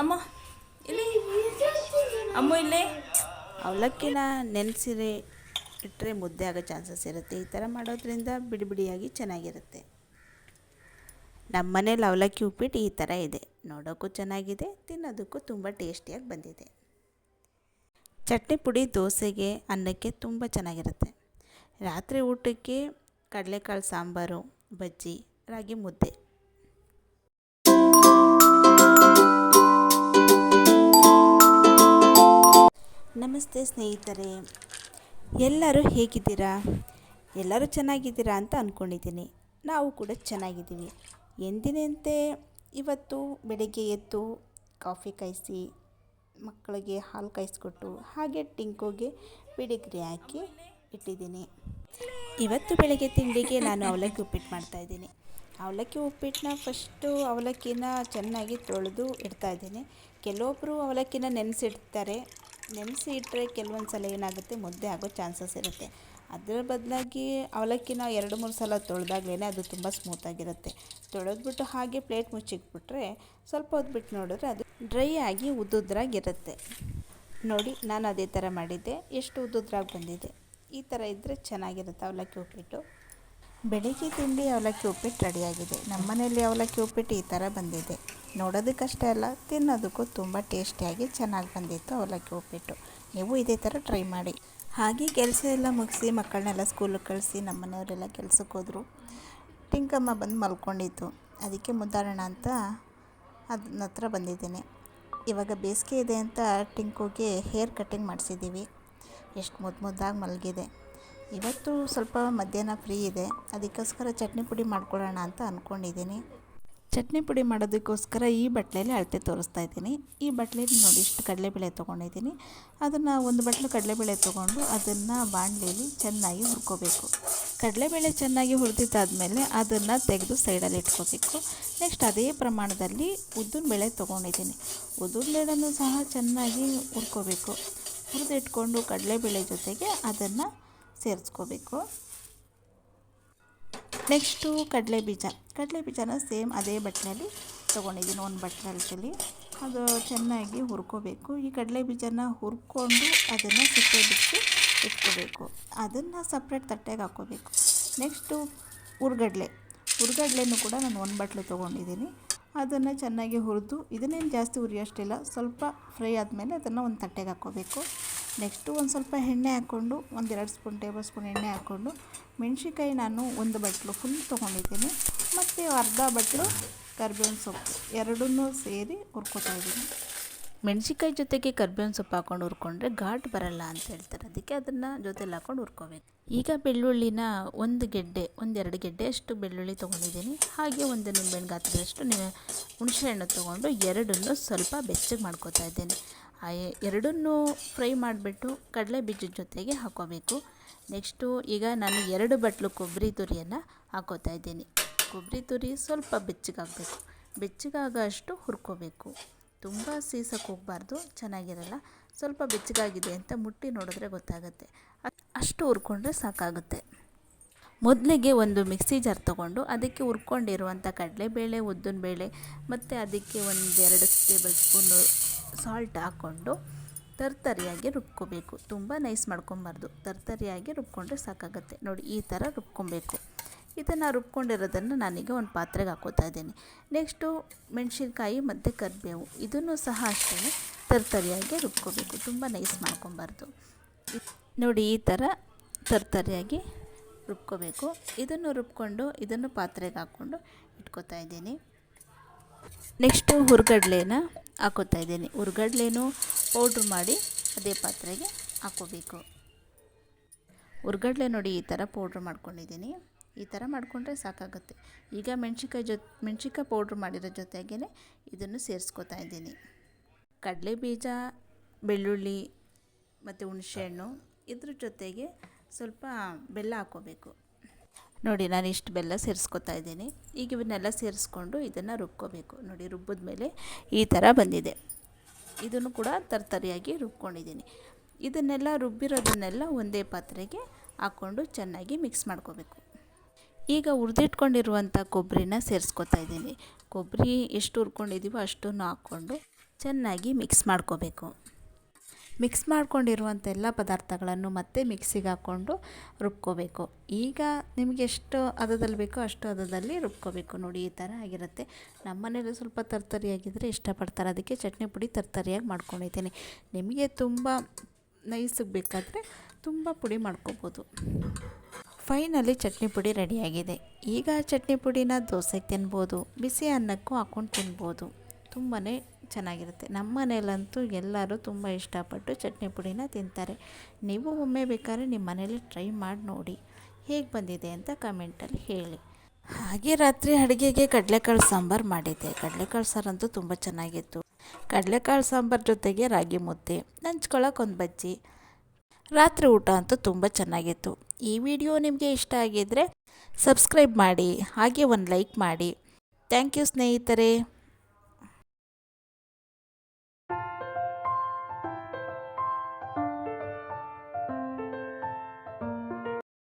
ಅಮ್ಮ, ಇಲ್ಲಿ. ಅಮ್ಮ, ಇಲ್ಲೇ. ಅವಲಕ್ಕಿನ ನೆನೆಸಿರೆ ಇಟ್ಟರೆ ಮುದ್ದೆ ಆಗೋ ಚಾನ್ಸಸ್ ಇರುತ್ತೆ. ಈ ಥರ ಮಾಡೋದ್ರಿಂದ ಬಿಡಿ ಬಿಡಿಯಾಗಿ ಚೆನ್ನಾಗಿರುತ್ತೆ. ನಮ್ಮ ಮನೇಲಿ ಅವಲಕ್ಕಿ ಉಪ್ಪಿಟ್ಟು ಈ ಥರ ಇದೆ. ನೋಡೋಕ್ಕೂ ಚೆನ್ನಾಗಿದೆ, ತಿನ್ನೋದಕ್ಕೂ ತುಂಬ ಟೇಸ್ಟಿಯಾಗಿ ಬಂದಿದೆ. ಚಟ್ನಿ ಪುಡಿ ದೋಸೆಗೆ, ಅನ್ನಕ್ಕೆ ತುಂಬ ಚೆನ್ನಾಗಿರುತ್ತೆ. ರಾತ್ರಿ ಊಟಕ್ಕೆ ಕಡಲೆಕಾಳು ಸಾಂಬಾರು, ಬಜ್ಜಿ, ರಾಗಿ ಮುದ್ದೆ. ನಮಸ್ತೆ ಸ್ನೇಹಿತರೆ, ಎಲ್ಲರೂ ಹೇಗಿದ್ದೀರಾ? ಎಲ್ಲರೂ ಚೆನ್ನಾಗಿದ್ದೀರಾ ಅಂತ ಅಂದ್ಕೊಂಡಿದ್ದೀನಿ ನಾವು ಕೂಡ ಚೆನ್ನಾಗಿದ್ದೀವಿ. ಎಂದಿನಂತೆ ಇವತ್ತು ಬೆಳಗ್ಗೆ ಎದ್ದು ಕಾಫಿ ಕಾಯಿಸಿ, ಮಕ್ಕಳಿಗೆ ಹಾಲು ಕಾಯಿಸ್ಕೊಟ್ಟು ಹಾಗೆ ಟಿಂಕೋಗೆ ಪಿಡಿಗ್ರಿ ಹಾಕಿ ಇಟ್ಟಿದ್ದೀನಿ. ಇವತ್ತು ಬೆಳಗ್ಗೆ ತಿಂಡಿಗೆ ನಾನು ಅವಲಕ್ಕಿ ಉಪ್ಪಿಟ್ಟು ಮಾಡ್ತಾಯಿದ್ದೀನಿ ಅವಲಕ್ಕಿ ಉಪ್ಪಿಟ್ಟನ್ನ ಫಸ್ಟು ಅವಲಕ್ಕಿನ ಚೆನ್ನಾಗಿ ತೊಳೆದು ಇಡ್ತಾಯಿದ್ದೀನಿ ಕೆಲವೊಬ್ಬರು ಅವಲಕ್ಕಿನ ನೆನೆಸಿಡ್ತಾರೆ. ನೆನೆಸಿ ಇಟ್ಟರೆ ಕೆಲವೊಂದು ಸಲ ಏನಾಗುತ್ತೆ? ಮುದ್ದೆ ಆಗೋ ಚಾನ್ಸಸ್ ಇರುತ್ತೆ. ಅದರ ಬದಲಾಗಿ ಅವಲಕ್ಕಿನ ಎರಡು, ಮೂರು ಸಲ ತೊಳೆದಾಗ್ಲೇ ಅದು ತುಂಬ ಸ್ಮೂತಾಗಿರುತ್ತೆ ತೊಳೆದ್ಬಿಟ್ಟು ಹಾಗೆ ಪ್ಲೇಟ್ ಮುಚ್ಚಿಟ್ಬಿಟ್ರೆ ಸ್ವಲ್ಪ ಹೊತ್ತು ಬಿಟ್ಟು ನೋಡಿದ್ರೆ ಅದು ಡ್ರೈ ಆಗಿ ಉದ್ದುದ್ರಾಗಿರುತ್ತೆ ನೋಡಿ, ನಾನು ಅದೇ ಥರ ಮಾಡಿದ್ದೆ. ಎಷ್ಟು ಉದ್ದುದ್ರಾಗಿ ಬಂದಿದೆ. ಈ ಥರ ಇದ್ದರೆ ಚೆನ್ನಾಗಿರುತ್ತೆ ಅವಲಕ್ಕಿ ಉಪ್ಪಿಟ್ಟು. ಬೆಳಿಗ್ಗೆ ತಿಂಡಿ ಅವಲಕ್ಕಿ ಉಪ್ಪಿಟ್ಟು ರೆಡಿಯಾಗಿದೆ. ನಮ್ಮ ಮನೆಯಲ್ಲಿ ಅವಲಕ್ಕಿ ಉಪ್ಪಿಟ್ಟು ಈ ಥರ ಬಂದಿದೆ. ನೋಡೋದಕ್ಕಷ್ಟೇ ಅಲ್ಲ, ತಿನ್ನೋದಕ್ಕೂ ತುಂಬ ಟೇಸ್ಟಿಯಾಗಿ ಚೆನ್ನಾಗಿ ಬಂದಿತ್ತು ಅವಲಕ್ಕಿ ಉಪ್ಪಿಟ್ಟು. ನೀವು ಇದೇ ಥರ ಟ್ರೈ ಮಾಡಿ. ಹಾಗೆ ಕೆಲಸ ಎಲ್ಲ ಮುಗಿಸಿ ಮಕ್ಕಳನ್ನೆಲ್ಲ ಸ್ಕೂಲಿಗೆ ಕಳಿಸಿ ನಮ್ಮ ಮನೆಯವರೆಲ್ಲ ಕೆಲ್ಸಕ್ಕೆ ಹೋದರು. ಟಿಂಕಮ್ಮ ಬಂದು ಮಲ್ಕೊಂಡಿತ್ತು. ಅದಕ್ಕೆ ಮುದ್ದಾಡೋಣ ಅಂತ ಅದನ್ನ ಹತ್ರ ಬಂದಿದ್ದೀನಿ. ಇವಾಗ ಬೇಸಿಗೆ ಇದೆ ಅಂತ ಟಿಂಕುಗೆ ಹೇರ್ ಕಟ್ಟಿಂಗ್ ಮಾಡಿಸಿದ್ದೀವಿ. ಎಷ್ಟು ಮುದ್ದು ಮುದ್ದಾಗಿ ಮಲಗಿದೆ. ಇವತ್ತು ಸ್ವಲ್ಪ ಮಧ್ಯಾಹ್ನ ಫ್ರೀ ಇದೆ. ಅದಕ್ಕೋಸ್ಕರ ಚಟ್ನಿ ಪುಡಿ ಮಾಡ್ಕೊಳ್ಳೋಣ ಅಂತ ಅಂದ್ಕೊಂಡಿದ್ದೀನಿ ಚಟ್ನಿ ಪುಡಿ ಮಾಡೋದಕ್ಕೋಸ್ಕರ ಈ ಬಟ್ಲಲ್ಲಿ ಅಳತೆ ತೋರಿಸ್ತಾ ಇದ್ದೀನಿ. ಈ ಬಟ್ಲೇಲಿ ನೋಡಿ ಇಷ್ಟು ಕಡಲೆಬೇಳೆ ತೊಗೊಂಡಿದ್ದೀನಿ. ಅದನ್ನು ಒಂದು ಬಟ್ಲು ಕಡಲೆಬೇಳೆ ತೊಗೊಂಡು ಅದನ್ನು ಬಾಣಲೆಯಲ್ಲಿ ಚೆನ್ನಾಗಿ ಹುರ್ಕೋಬೇಕು. ಕಡಲೆಬೇಳೆ ಚೆನ್ನಾಗಿ ಹುರಿದಿದ್ದಾದಮೇಲೆ ಅದನ್ನು ತೆಗೆದು ಸೈಡಲ್ಲಿ ಇಟ್ಕೋಬೇಕು. ನೆಕ್ಸ್ಟ್ ಅದೇ ಪ್ರಮಾಣದಲ್ಲಿ ಉದ್ದಿನ ಬೇಳೆ ತೊಗೊಂಡಿದ್ದೀನಿ. ಉದ್ದಿನ ಬೇಳೆನೂ ಸಹ ಚೆನ್ನಾಗಿ ಹುರ್ಕೋಬೇಕು. ಹುರಿದಿಟ್ಕೊಂಡು ಕಡಲೆಬೇಳೆ ಜೊತೆಗೆ ಅದನ್ನು ಸೇರಿಸ್ಕೋಬೇಕು. ನೆಕ್ಸ್ಟು ಕಡಲೆ ಬೀಜ. ಕಡಲೆ ಬೀಜನ ಸೇಮ್ ಅದೇ ಬಟ್ಲಲ್ಲಿ ತೊಗೊಂಡಿದ್ದೀನಿ, ಒಂದು ಬಟ್ಲಲ್ಲಿ ಅದು ಚೆನ್ನಾಗಿ ಹುರ್ಕೋಬೇಕು. ಈ ಕಡಲೆ ಬೀಜನ ಹುರ್ಕೊಂಡು ಅದನ್ನು ಸಿಪ್ಪೆ ಬಿಟ್ಟು ಇಟ್ಕೋಬೇಕು. ಅದನ್ನು ಸಪ್ರೇಟ್ ತಟ್ಟೆಗೆ ಹಾಕ್ಕೋಬೇಕು ನೆಕ್ಸ್ಟು ಹುರ್ಗಡ್ಲೆ ಹುರ್ಗಡ್ಲೆನೂ ಕೂಡ ನಾನು ಒಂದು ಬಟ್ಲು ತೊಗೊಂಡಿದ್ದೀನಿ. ಅದನ್ನು ಚೆನ್ನಾಗಿ ಹುರಿದು, ಇದನ್ನೇನು ಜಾಸ್ತಿ ಹುರಿಯೋಷ್ಟಿಲ್ಲ, ಸ್ವಲ್ಪ ಫ್ರೈ ಆದಮೇಲೆ ಅದನ್ನು ಒಂದು ತಟ್ಟೆಗೆ ಹಾಕ್ಕೋಬೇಕು ನೆಕ್ಸ್ಟು ಒಂದು ಸ್ವಲ್ಪ ಎಣ್ಣೆ ಹಾಕ್ಕೊಂಡು ಒಂದೆರಡು ಸ್ಪೂನ್ ಟೇಬಲ್ ಸ್ಪೂನ್ ಎಣ್ಣೆ ಹಾಕ್ಕೊಂಡು, ಮೆಣ್ಸಿನ್ಕಾಯಿ ನಾನು ಒಂದು ಬಟ್ಲು ಫುಲ್ ತೊಗೊಂಡಿದ್ದೀನಿ. ಮತ್ತು ಅರ್ಧ ಬಟ್ಲು ಕರ್ಬೇವಿನ ಸೊಪ್ಪು, ಎರಡನ್ನೂ ಸೇರಿ ಹುರ್ಕೊತಾ ಇದ್ದೀನಿ. ಮೆಣ್ಸಿನ್ಕಾಯಿ ಜೊತೆಗೆ ಕರ್ಬೇವಿನ ಸೊಪ್ಪು ಹಾಕೊಂಡು ಹುರ್ಕೊಂಡ್ರೆ ಘಾಟ್ ಬರಲ್ಲ ಅಂತ ಹೇಳ್ತಾರೆ. ಅದಕ್ಕೆ ಅದನ್ನು ಜೊತೆಲಿ ಹಾಕೊಂಡು ಹುರ್ಕೋಬೇಕು. ಈಗ ಬೆಳ್ಳುಳ್ಳಿನ ಒಂದು ಗೆಡ್ಡೆ ಒಂದೆರಡು ಗೆಡ್ಡೆ ಅಷ್ಟು ಬೆಳ್ಳುಳ್ಳಿ ತೊಗೊಂಡಿದ್ದೀನಿ. ಹಾಗೆ ಒಂದು ನಿಂಬೆಹಣ್ಣು ಗಾತ್ರದಷ್ಟು ಹುಣಸೆಹಣ್ಣು ತೊಗೊಂಡು ಎರಡನ್ನು ಸ್ವಲ್ಪ ಬೆಚ್ಚಗೆ ಮಾಡ್ಕೋತಾ ಇದ್ದೀನಿ. ಎರಡನ್ನೂ ಫ್ರೈ ಮಾಡಿಬಿಟ್ಟು ಕಡಲೆ ಬೀಜದ ಜೊತೆಗೆ ಹಾಕೋಬೇಕು. ನೆಕ್ಸ್ಟು ಈಗ ನಾನು ಎರಡು ಬಟ್ಲು ಕೊಬ್ಬರಿ ತುರಿಯನ್ನು ಹಾಕೋತಾ ಇದ್ದೀನಿ. ಕೊಬ್ಬರಿ ತುರಿ ಸ್ವಲ್ಪ ಬೆಚ್ಚಗಾಗಬೇಕು. ಬೆಚ್ಚಗಾಗೋ ಅಷ್ಟು ಹುರ್ಕೋಬೇಕು. ತುಂಬ ಸೀಸಕ್ಕೆ ಹೋಗಬಾರ್ದು, ಚೆನ್ನಾಗಿರಲ್ಲ. ಸ್ವಲ್ಪ ಬೆಚ್ಚಗಾಗಿದೆ ಅಂತ ಮುಟ್ಟಿ ನೋಡಿದ್ರೆ ಗೊತ್ತಾಗುತ್ತೆ. ಅಷ್ಟು ಹುರ್ಕೊಂಡ್ರೆ ಸಾಕಾಗುತ್ತೆ. ಮೊದಲಿಗೆ ಒಂದು ಮಿಕ್ಸಿ ಜಾರ್ ತೊಗೊಂಡು ಅದಕ್ಕೆ ಹುರ್ಕೊಂಡಿರುವಂಥ ಕಡಲೆಬೇಳೆ, ಉದ್ದಿನಬೇಳೆ ಮತ್ತು ಅದಕ್ಕೆ ಒಂದೆರಡು ಟೇಬಲ್ ಸ್ಪೂನು ಸಾಲ್ಟ್ ಹಾಕ್ಕೊಂಡು ತರ್ತರಿಯಾಗಿ ರುಬ್ಕೋಬೇಕು. ತುಂಬ ನೈಸ್ ಮಾಡ್ಕೊಬಾರ್ದು. ತರ್ತರಿಯಾಗಿ ರುಬ್ಕೊಂಡ್ರೆ ಸಾಕಾಗುತ್ತೆ. ನೋಡಿ, ಈ ಥರ ರುಬ್ಕೊಬೇಕು. ಇದನ್ನು ರುಬ್ಕೊಂಡಿರೋದನ್ನು ನಾನೀಗ ಒಂದು ಪಾತ್ರೆಗೆ ಹಾಕೋತಾ ಇದ್ದೀನಿ. ನೆಕ್ಸ್ಟು ಮೆಣಸಿನ್ಕಾಯಿ ಮತ್ತು ಕರಿಬೇವು. ಇದನ್ನು ಸಹ ಅಷ್ಟೇ ತರ್ತರಿಯಾಗಿ ರುಬ್ಕೋಬೇಕು. ತುಂಬ ನೈಸ್ ಮಾಡ್ಕೊಬಾರ್ದು. ನೋಡಿ, ಈ ಥರ ತರ್ತರಿಯಾಗಿ ರುಬ್ಕೋಬೇಕು. ಇದನ್ನು ರುಬ್ಕೊಂಡು ಇದನ್ನು ಪಾತ್ರೆಗೆ ಹಾಕ್ಕೊಂಡು ಇಟ್ಕೋತಾ ಇದ್ದೀನಿ. ನೆಕ್ಸ್ಟು ಹುರ್ಗಡ್ಲೆನ ಹಾಕೋತಾ ಇದ್ದೀನಿ. ಉರ್ಗಡ್ಲೇನು ಪೌಡ್ರ್ ಮಾಡಿ ಅದೇ ಪಾತ್ರೆಗೆ ಹಾಕೋಬೇಕು. ಹುರ್ಗಡ್ಲೆ ನೋಡಿ ಈ ಥರ ಪೌಡ್ರ್ ಮಾಡ್ಕೊಂಡಿದ್ದೀನಿ. ಈ ಥರ ಮಾಡಿಕೊಂಡ್ರೆ ಸಾಕಾಗುತ್ತೆ. ಈಗ ಮೆಣ್ಸಿನ್ಕಾಯಿ ಜೊ, ಮೆಣ್ಸಿನ್ಕಾಯಿ ಪೌಡ್ರ್ ಮಾಡಿರೋ ಜೊತೆಗೇ ಇದನ್ನು ಸೇರಿಸ್ಕೊತಾ ಇದ್ದೀನಿ. ಕಡಲೆ ಬೀಜ, ಬೆಳ್ಳುಳ್ಳಿ ಮತ್ತು ಹುಣಸೆಹಣ್ಣು ಇದ್ರ ಜೊತೆಗೆ ಸ್ವಲ್ಪ ಬೆಲ್ಲ ಹಾಕ್ಕೋಬೇಕು ನೋಡಿ, ನಾನು ಇಷ್ಟು ಬೆಲ್ಲ ಸೇರಿಸ್ಕೊತಾ ಇದ್ದೀನಿ. ಈಗ ಇವನ್ನೆಲ್ಲ ಸೇರಿಸ್ಕೊಂಡು ಇದನ್ನು ರುಬ್ಕೋಬೇಕು. ನೋಡಿ, ರುಬ್ಬಿದ ಮೇಲೆ ಈ ಥರ ಬಂದಿದೆ. ಇದನ್ನು ಕೂಡ ತರ್ತರಿಯಾಗಿ ರುಬ್ಕೊಂಡಿದ್ದೀನಿ. ಇದನ್ನೆಲ್ಲ ರುಬ್ಬಿರೋದನ್ನೆಲ್ಲ ಒಂದೇ ಪಾತ್ರೆಗೆ ಹಾಕ್ಕೊಂಡು ಚೆನ್ನಾಗಿ ಮಿಕ್ಸ್ ಮಾಡ್ಕೋಬೇಕು. ಈಗ ಹುರಿದಿಟ್ಕೊಂಡಿರುವಂಥ ಕೊಬ್ಬರಿನ ಸೇರಿಸ್ಕೊತಾ ಇದ್ದೀನಿ. ಕೊಬ್ಬರಿ ಎಷ್ಟು ಹುರ್ಕೊಂಡಿದ್ದೀವೋ ಅಷ್ಟನ್ನು ಹಾಕ್ಕೊಂಡು ಚೆನ್ನಾಗಿ ಮಿಕ್ಸ್ ಮಾಡ್ಕೋಬೇಕು. ಮಿಕ್ಸ್ ಮಾಡ್ಕೊಂಡಿರುವಂಥ ಎಲ್ಲ ಪದಾರ್ಥಗಳನ್ನು ಮತ್ತೆ ಮಿಕ್ಸಿಗೆ ಹಾಕ್ಕೊಂಡು ರುಬ್ಕೋಬೇಕು. ಈಗ ನಿಮಗೆ ಎಷ್ಟು ಹದದಲ್ಲಿ ಬೇಕೋ ಅಷ್ಟು ಹದದಲ್ಲಿ ರುಬ್ಕೋಬೇಕು. ನೋಡಿ, ಈ ಥರ ಆಗಿರುತ್ತೆ. ನಮ್ಮ ಮನೇಲಿ ಸ್ವಲ್ಪ ತರ್ತರಿಯಾಗಿದ್ದರೆ ಇಷ್ಟಪಡ್ತಾರೆ. ಅದಕ್ಕೆ ಚಟ್ನಿ ಪುಡಿ ತರ್ತರಿಯಾಗಿ ಮಾಡ್ಕೊಂಡಿದ್ದೀನಿ. ನಿಮಗೆ ತುಂಬ ನೈಸಿಗೆ ಬೇಕಾದರೆ ತುಂಬ ಪುಡಿ ಮಾಡ್ಕೋಬೋದು. ಫೈನಲಿ ಚಟ್ನಿ ಪುಡಿ ರೆಡಿಯಾಗಿದೆ. ಈಗ ಚಟ್ನಿ ಪುಡಿನ ದೋಸೆಗೆ ತಿನ್ಬೋದು. ಬಿಸಿ ಅನ್ನಕ್ಕೂ ಹಾಕ್ಕೊಂಡು ತಿನ್ಬೋದು. ತುಂಬಾ ಚೆನ್ನಾಗಿರುತ್ತೆ. ನಮ್ಮ ಮನೇಲಂತೂ ಎಲ್ಲರೂ ತುಂಬ ಇಷ್ಟಪಟ್ಟು ಚಟ್ನಿ ಪುಡಿನ ತಿಂತಾರೆ. ನೀವು ಒಮ್ಮೆ ಬೇಕಾದ್ರೆ ನಿಮ್ಮ ಮನೇಲಿ ಟ್ರೈ ಮಾಡಿ ನೋಡಿ. ಹೇಗೆ ಬಂದಿದೆ ಅಂತ ಕಮೆಂಟಲ್ಲಿ ಹೇಳಿ. ಹಾಗೆ ರಾತ್ರಿ ಅಡುಗೆಗೆ ಕಡಲೆಕಾಳು ಸಾಂಬಾರು ಮಾಡಿದ್ದೆ. ಕಡಲೆಕಾಳು ಸಾರಂತೂ ತುಂಬ ಚೆನ್ನಾಗಿತ್ತು. ಕಡಲೆಕಾಳು ಸಾಂಬಾರು ಜೊತೆಗೆ ರಾಗಿ ಮುದ್ದೆ ನಂಚ್ಕೊಳ್ಳೋಕೆ ಒಂದು ಬಜ್ಜಿ. ರಾತ್ರಿ ಊಟ ಅಂತೂ ತುಂಬ ಚೆನ್ನಾಗಿತ್ತು. ಈ ವಿಡಿಯೋ ನಿಮಗೆ ಇಷ್ಟ ಆಗಿದ್ದರೆ ಸಬ್ಸ್ಕ್ರೈಬ್ ಮಾಡಿ, ಹಾಗೆ ಒಂದು ಲೈಕ್ ಮಾಡಿ. ಥ್ಯಾಂಕ್ ಯು ಸ್ನೇಹಿತರೆ.